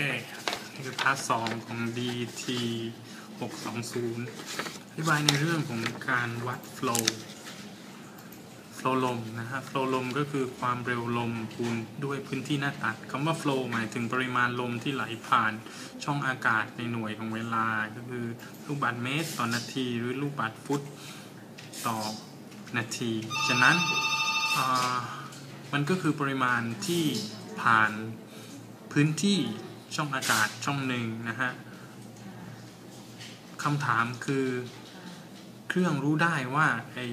เคนี่คือพาร์ทสองของ DT 620อธิบายในเรื่องของการวัด flow flow ลมนะฮะ flow ลมก็คือความเร็วลมคูณด้วยพื้นที่หน้าตัดคำว่า flow หมายถึงปริมาณลมที่ไหลผ่านช่องอากาศในหน่วยของเวลา ก็คือลูกบาศก์เมตรต่อนาที หรือลูกบาศก์ฟุตต่อนาที ฉะนั้นมันก็คือปริมาณที่ผ่านพื้นที่ ช่องอากาศช่องหนึ่งนะฮะคำถามคือเครื่องรู้ได้ว่าไอ้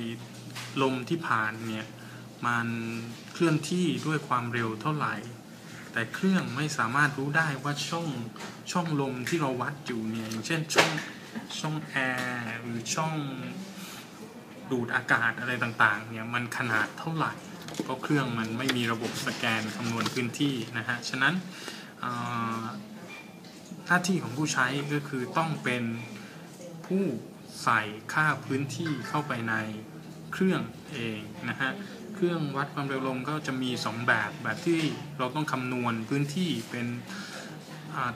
ลมที่ผ่านเนี่ยมันเคลื่อนที่ด้วยความเร็วเท่าไหร่ แต่เครื่องไม่สามารถรู้ได้ว่าช่องช่องลมที่เราวัดอยู่เนี่ยอย่างเช่นช่องช่องแอร์หรือช่องดูดอากาศอะไรต่างๆเนี่ยมันขนาดเท่าไหร่ เพราะเครื่องมันไม่มีระบบสแกนคำนวณพื้นที่นะฮะฉะนั้น หน้าที่ของผู้ใช้ก็คือต้องเป็นผู้ใส่ค่าพื้นที่เข้าไปในเครื่องเองนะฮะเครื่องวัดความเร็วลมก็จะมี 2 แบบแบบที่เราต้องคำนวณพื้นที่เป็น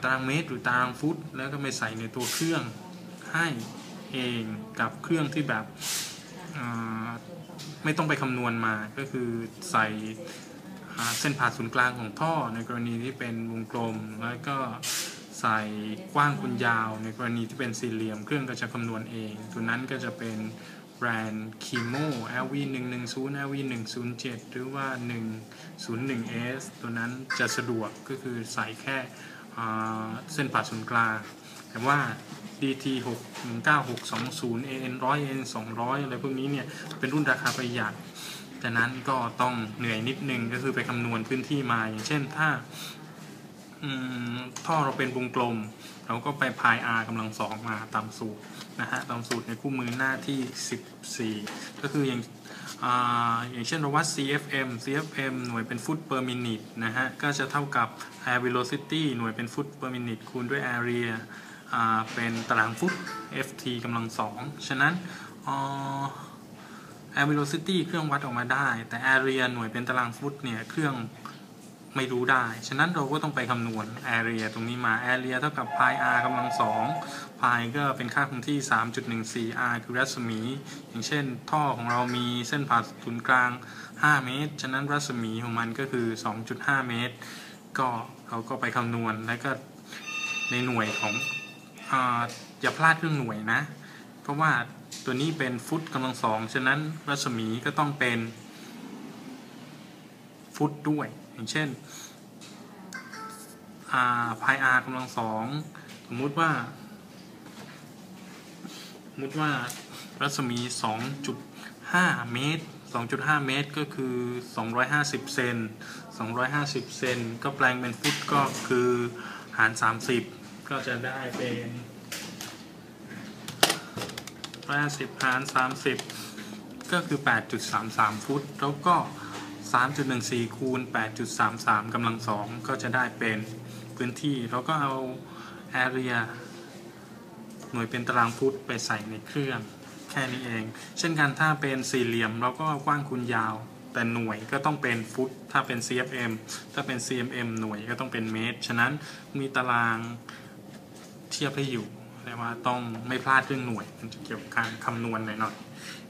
ตารางเมตรหรือตารางฟุต แล้วก็ไปใส่ในตัวเครื่องให้เองกับเครื่องที่แบบไม่ต้องไปคำนวณมาก็คือใส่ เส้นผ่าศูนย์กลางของท่อในกรณีที่เป็นวงกลม แล้วก็ใส่กว้างคูณยาว ในกรณีที่เป็นสี่เหลี่ยมเครื่องก็จะคำนวณเอง ตัวนั้นก็จะเป็นแบรนด์ Kimo LV 110 LV 107หรือว่า 101S ตัวนั้นจะสะดวกก็คือใส่แค่เส้นผ่าศูนย์กลาง แต่ว่า DT 619620 AN 100 AN 200อะไรพวกนี้เนี่ย เป็นรุ่นราคาประหยัด จากนั้นก็ต้องเหนื่อยนิดนึงก็คือไปคำนวณพื้นที่มาอย่างเช่นถ้าท่อเราเป็นวงกลม เราก็ไปพาย r กำลังสองมาตามสูตรนะฮะตามสูตรในคู่มือหน้าที่ 14 ก็คืออย่างออย่างเช่นเราวัด CFM CFM หน่วยเป็นฟุต per minute นะฮะก็จะเท่ากับ air velocity หน่วยเป็นฟุต per minute คูณด้วย area เป็นตารางฟุต ft กำลังสองฉะนั้น air velocity เครื่องวัดออกมาได้ แต่ area หน่วยเป็นตารางฟุตเนี่ยเครื่องไม่รู้ได้ ฉะนั้นเราก็ต้องไปคำนวณ area ตรงนี้มา area เท่ากับ pi r กำลังสอง pi ก็เป็นค่าคงที่ 3.14 r คือรัศมี อย่างเช่นท่อของเรามีเส้นผ่าศูนย์กลาง 5 เมตร ฉะนั้นรัศมีของมันก็คือ 2.5 เมตร ก็เราก็ไปคำนวณแล้วก็ในหน่วยของออย่าพลาดเรื่องหน่วยนะ เพราะว่าตัวนี้เป็นฟุตกำลังสอง ฉะนั้นรัศมีก็ต้องเป็น ฟุตด้วย อย่างเช่นพายอาร์กำลังสอง สมมุติว่า สมมติว่ารัศมี 2.5 เมตร 2.5 เมตรก็คือ 250 เซน 250 เซน ก็แปลงเป็นฟุตก็คือหาร 30 ก็จะได้เป็น 50หาร30 ก็คือ 8.33 ฟุต แล้วก็ 3.14 คูณ 8.33กำลังสองก็จะได้เป็นพื้นที่เราก็เอา area หน่วยเป็นตารางฟุตไปใส่ในเครื่อง แค่นี้เอง เช่นกันถ้าเป็นสี่เหลี่ยมเราก็กว้างคูณยาว แต่หน่วยก็ต้องเป็นฟุต ถ้าเป็น CFM ถ้าเป็น CMM หน่วยก็ต้องเป็นเมตร ฉะนั้นมีตารางเทียบให้อยู่ แต่ว่าต้องไม่พลาดเรื่องหน่วย มันจะเกี่ยวกับการคำนวณหน่อย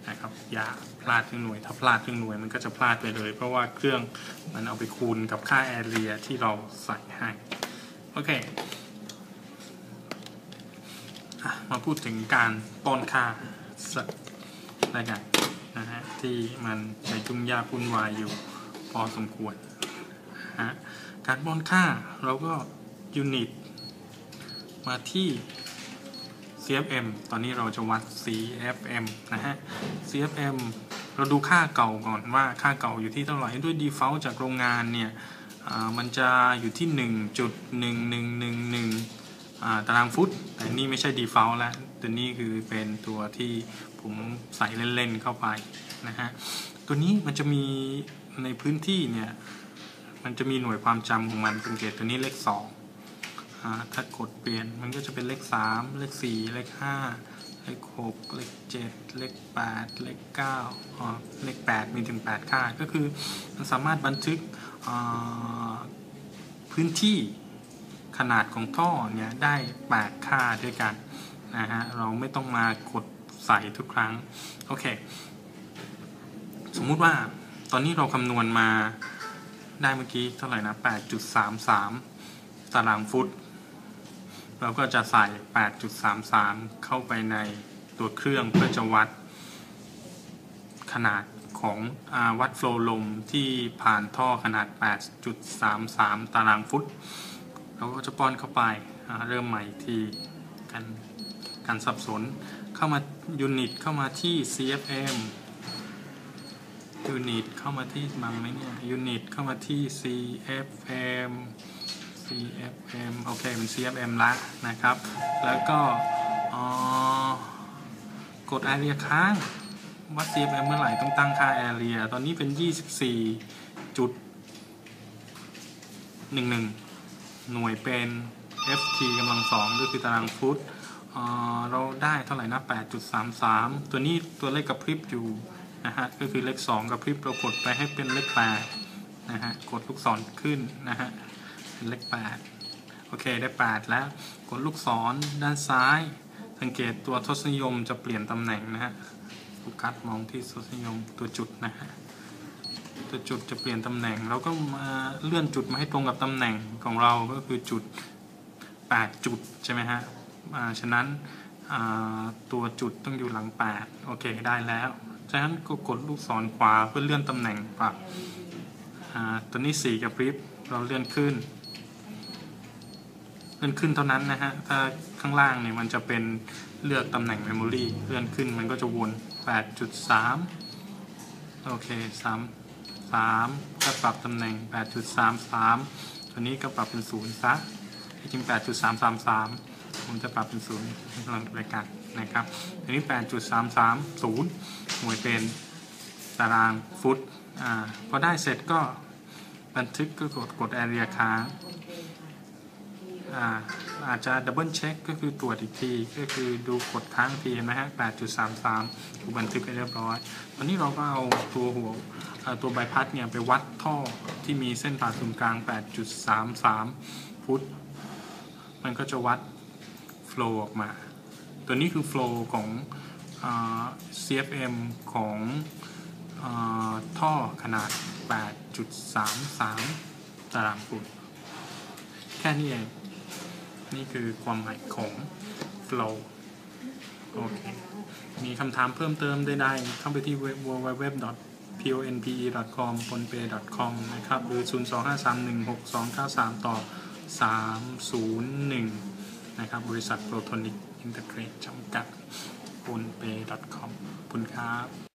นะครับ อย่าพลาดเรื่องหน่วย ถ้าพลาดเรื่องหน่วยมันก็จะพลาดไปเลย เพราะว่าเครื่องมันเอาไปคูณกับค่าแอเรียที่เราใส่ให้ โอเคมาพูดถึงการป้อนค่าสักรายการนะฮะที่มันใช้จุ่มยากวุ่นวายอยู่พอสมควรฮะการป้อนค่าเราก็ยูนิตมาที่ CFM ตอนนี้เราจะวัด CFM นะฮะ CFM เราดูค่าเก่าก่อนว่าค่าเก่าอยู่ที่เท่าไหร่ ด้วย default จากโรงงานเนี่ยมันจะอยู่ที่ 1.1111ตารางฟุต แต่นี่ไม่ใช่ default แล้วตัวนี้คือเป็นตัวที่ผมใส่เล่นๆเข้าไปนะฮะ ตัวนี้มันจะมีในพื้นที่เนี่ย มันจะมีหน่วยความจำของมันสังเกตตัวนี้เลข 2 ถ้ากดเปลี่ยนมันก็จะเป็นเลข 3 เลข 4 เลข 5 เลข 6 เลข 7 เลข 8 เลข9อ๋อเลข 8 มีถึง 8 ค่า ก็คือมันสามารถบันทึกพื้นที่ขนาดของท่อเนี่ยได้ 8 ค่าด้วยกันนะฮะเราไม่ต้องมากดใส่ทุกครั้ง โอเค สมมุติว่าตอนนี้เราคำนวณมาได้เมื่อกี้เท่าไหร่นะ 8.33 ตารางฟุต เราก็จะใส่ 8.33 เข้าไปในตัวเครื่องเพื่อจะวัดขนาดของอวัดโฟล์ลมที่ผ่านท่อขนาด 8.33 ตารางฟุต เราก็จะป้อนเข้าไปเริ่มใหม่ทีกันการสับสนเข้ามายูนิตเข้ามาที่ CFM ยูนิตเข้ามาที่มังไหมเนี่ยยูนิตเข้ามาที่ CFM CFM โอเคเป็น CFM ละนะครับ แล้วก็กด area ค้างวัด CFM เมื่อไหร่ต้องตั้งค่า area ตอนนี้เป็น 24จุด11 หน่วยเป็น ft กำลังสองก็คือตารางฟุตเราได้เท่าไหร่นะ 8.33 ตัวนี้ตัวเลขกระพริบอยู่นะฮะ ก็คือเลข 2กระพริบเรากดไปให้เป็นเลข8นะฮะ กดลูกศรขึ้นนะฮะ เป็นเลข8โอเคได้8แล้ว กดลูกศรด้านซ้าย สังเกตตัวทศนิยมจะเปลี่ยนตำแหน่งนะฮะโฟกัสมองที่ทศนิยมตัวจุดนะฮะตัวจุดจะเปลี่ยนตำแหน่งเราก็มาเลื่อนจุดมาให้ตรงกับตำแหน่งของเราก็คือจุด 8 จุดใช่ไหมฮะฉะนั้นตัวจุดต้องอยู่หลัง 8 โอเคได้แล้ว ฉะนั้นก็กดลูกศรขวาเพื่อเลื่อนตำแหน่งปรับตัวนี้ 4 กับพริบเราเลื่อนขึ้น เลื่อนขึ้นเท่านั้นนะฮะ ถ้าข้างล่างเนี่ยมันจะเป็นเลือกตำแหน่ง Memory เลื่อนขึ้นมันก็จะวน 8.3 โอเค 3 3 ก็ปรับตำแหน่ง 8.33 ตัวนี้ก็ปรับเป็น 0 ซะ จริง 8.333 ผมจะปรับเป็นศูนย์กำลังรายการนะครับทีนี้ 8.330 หน่วยเป็นตารางฟุต อ่า พอได้เสร็จก็บันทึกก็กดกด area ค้าง อาจจะดับเบิลเช็คก็คือตรวจอีกที ก็คือดูกดค้างทีเห็นไหมฮะ 8.33 ถูกบันทึกไปเรียบร้อย ตอนนี้เราก็เอาตัวหัวตัวใบพัดเนี่ยไปวัดท่อที่มีเส้นผ่าศูนย์กลาง 8.33 ฟุต มันก็จะวัด flow ออกมา ตัวนี้คือ flow ของ CFM ของอท่อขนาด 8.33 ตารางฟุต แค่นี้เอง นี่คือความหมายของ flow โอเค มีคำถามเพิ่มเติมใดๆเข้าไปที่ www ponpe.com ponpe.com นะครับ หรือ 025316293 ต่อ 301 นะครับ บริษัทโปรโทนิกอินเตอร์เกรดจำกัด p o n p a y c o m คุณครับ